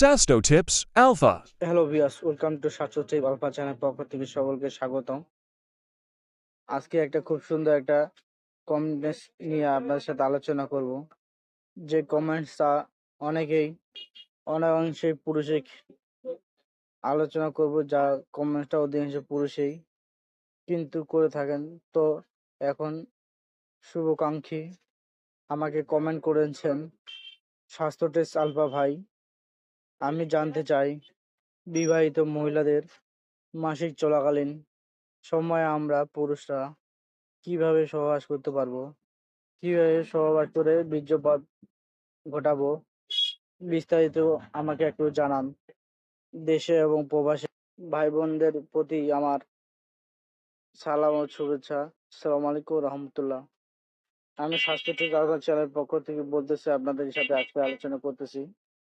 Sasto Tips Alpha. Hello viewers welcome to সাতষট্টি alpha channel পক্ষ থেকে সকলকে স্বাগতম। আজকে একটা খুব সুন্দর একটা কমেন্টস নিয়ে আপনাদের সাথে আলোচনা করব। যে কমেন্টসটা অনেকেই অনেকাংশেই পুরুষে আলোচনা করব, যা কমেন্টসটা অধিকাংশ পুরুষেই কিন্তু করে থাকেন। তো এখন শুভকাঙ্ক্ষী আমাকে কমেন্ট করেছেন স্বাস্থ্য টেস্ট আলফা ভাই। আমি জানতে চাই, বিবাহিত মহিলাদের মাসিক চলাকালীন সময়ে আমরা পুরুষরা কীভাবে সহবাস করতে পারব? কীভাবে সহবাস করে বীর্যপাত ঘটাবো? বিস্তারিত আমাকে একটু জানান। দেশে এবং প্রবাসে ভাই বোনদের প্রতি আমার সালাম ও শুভেচ্ছা। সালাম আলাইকুম রহমতুল্লাহ। আমি স্বাস্থ্য টেস্ট আলফা চ্যানেল পক্ষ থেকে বলতেছি, আপনাদের সাথে আজকে আলোচনা করতেছি।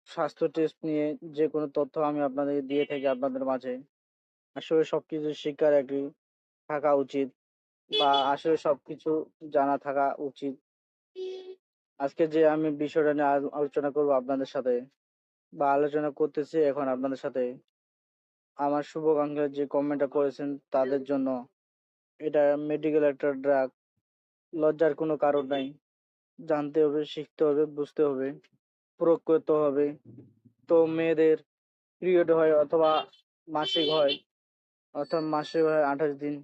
স্বাস্থ্য টেস্ট নিয়ে যে কোনো তথ্য আমি আপনাদের দিয়ে থাকি আপনাদের মাঝে। আসলে সবকিছু শিক্ষার একটি থাকা উচিত বা আসলে সবকিছু জানা থাকা উচিত। আজকে যে আমি বিষয়টা নিয়ে আলো- আলোচনা করব আপনাদের সাথে বা আলোচনা করতেছি এখন আপনাদের সাথে, আমার শুভকাঙ্ক্ষী যে কমেন্টটা করেছেন তাদের জন্য, এটা মেডিকেল একটা ড্রাগ লজ্জার কোনো কারণ নাই। জানতে হবে, শিখতে হবে, বুঝতে হবে। প্রয়োগ করতে হবে। তো মেয়েদের পিরিয়ড হয় অথবা মাসিক হয়, অর্থাৎ মাসিক হয় আঠাশ দিন।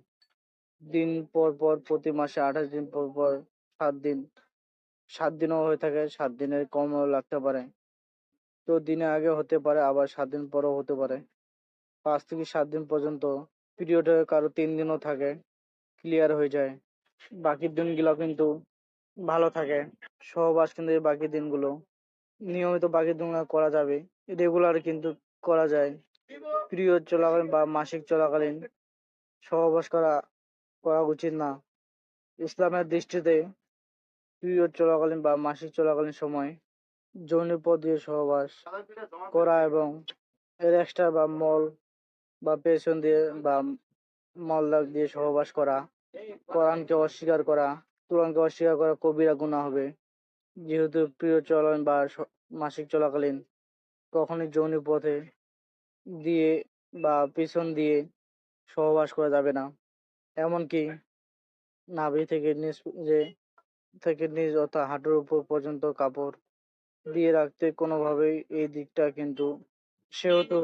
দিন পর পর প্রতি মাসে আঠাশ দিন পর পর সাত দিন। সাত দিনও হয়ে থাকে, সাত দিনের কমও লাগতে পারে। তো দিনে আগে হতে পারে, আবার সাত দিন পরও হতে পারে। পাঁচ থেকে সাত দিন পর্যন্ত পিরিয়ড হয়ে কারও তিন দিনও থাকে ক্লিয়ার হয়ে যায়। বাকি দিনগুলো কিন্তু ভালো থাকে। সহবাস কিন্তু এই বাকি দিনগুলো নিয়মিত বাকি দিনগুলো করা যাবে। রেগুলার কিন্তু করা যায়। পিরিয়ড চলাকালীন বা মাসিক চলাকালীন সহবাস করা করা উচিত না। ইসলামের দৃষ্টিতে পিরিয়ড চলাকালীন বা মাসিক চলাকালীন সময় যৌন পথ দিয়ে সহবাস করা এবং এর এক্সট্রা বা মল বা পেছন দিয়ে বা মলদার দিয়ে সহবাস করা, কোরআনকে অস্বীকার করা, কোরআনকে অস্বীকার করা কবিরা গুনাহ হবে। যেহেতু প্রিয় চলন বা মাসিক চলাকালীন কখনোই যৌন পথে দিয়ে বা পিছন দিয়ে সহবাস করা যাবে না। এমনকি নাভি থেকে নিচ যে, থেকে নিচ অর্থাৎ হাঁটুর উপর পর্যন্ত কাপড় দিয়ে রাখতে কোনোভাবেই এই দিকটা কিন্তু সেহেতু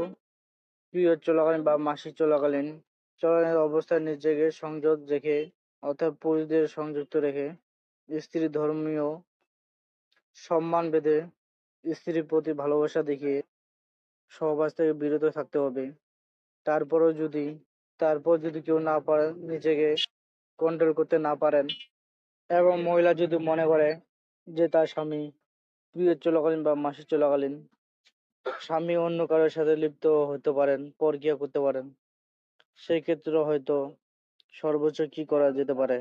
পিরিয়ড চলাকালীন বা মাসিক চলাকালীন চলাকালীন অবস্থায় নিজেকে সংযোগ রেখে অর্থাৎ পুরুষদের সংযুক্ত রেখে স্ত্রী ধর্মীয় সম্মান বেঁধে স্ত্রীর প্রতি ভালোবাসা দেখিয়ে সহবাস থেকে বিরত থাকতে হবে। তারপরও যদি, তারপর যদি কেউ না পারে, নিজেকে কন্ট্রোল করতে না পারেন এবং মহিলা যদি মনে করে যে তার স্বামী পিরিয়ড চলাকালীন বা মাসিক চলাকালীন স্বামী অন্য কারোর সাথে লিপ্ত হতে পারেন, পরকিয়া করতে পারেন সেই ক্ষেত্রে হয়তো সর্বোচ্চ কি করা যেতে পারে?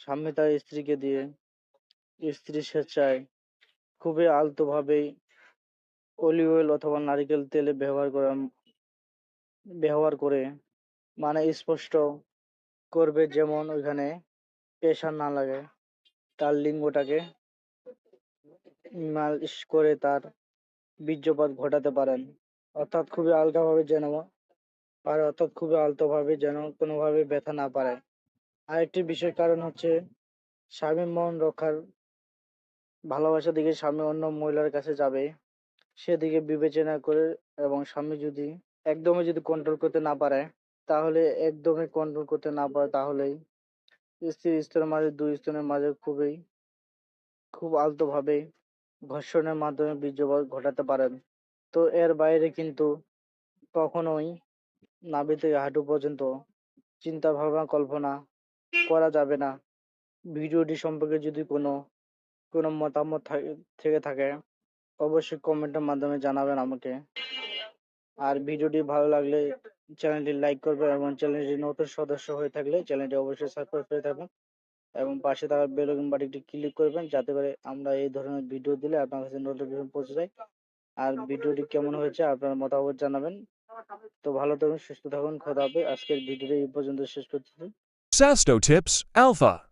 স্বামী তার স্ত্রীকে দিয়ে স্ত্রী স্বেচ্ছায় খুবই আলতোভাবেই অলিভ অয়েল অথবা নারিকেল তেলে ব্যবহার করা, ব্যবহার করে মানে স্পষ্ট করবে যেমন ওইখানে প্রেশার না লাগে। তার লিঙ্গটাকে মালিশ করে তার বীর্যপাত ঘটাতে পারেন। অর্থাৎ খুবই আলগাভাবে যেন পারে, অর্থাৎ খুবই আলতোভাবে যেন কোনোভাবে ব্যথা না পারে। আরেকটি বিষয় কারণ হচ্ছে স্বামীর মন রক্ষার ভালোবাসা দিকে স্বামী অন্য মহিলার কাছে যাবে, সেদিকে বিবেচনা করে এবং স্বামী যদি একদমই যদি কন্ট্রোল করতে না পারে, তাহলে একদমই কন্ট্রোল করতে না পারে তাহলেই স্ত্রী স্তরের মাঝে, দুই স্তনের মাঝে খুবই, খুব আলতোভাবে ঘর্ষণের মাধ্যমে বীর্যপাত ঘটাতে পারেন। তো এর বাইরে কিন্তু কখনোই নাভি থেকে হাঁটু পর্যন্ত চিন্তা ভাবনা কল্পনা করা যাবে না। ভিডিওটি সম্পর্কে যদি কোনো কোনো মতামত থাকে- থেকে থাকে, অবশ্যই কমেন্টের মাধ্যমে জানাবেন আমাকে। আর ভিডিওটি ভালো লাগলে চ্যানেলটি লাইক করবেন এবং চ্যানেলটি নতুন সদস্য হয়ে থাকলে চ্যানেলটি অবশ্যই সাবস্ক্রাইব করে থাকবেন এবং পাশে থাকা বেল আইকন বাটনটি ক্লিক করবেন যাতে করে আমরা এই ধরনের ভিডিও দিলে আপনার কাছে নোটিফিকেশন পৌঁছে যায়। আর ভিডিওটি কেমন হয়েছে আপনার মতামত জানাবেন। তো ভালো থাকুন, সুস্থ থাকুন, খোদা হবে আজকের ভিডিওটি এই পর্যন্ত শেষ করতেছি Sasto Tips Alpha.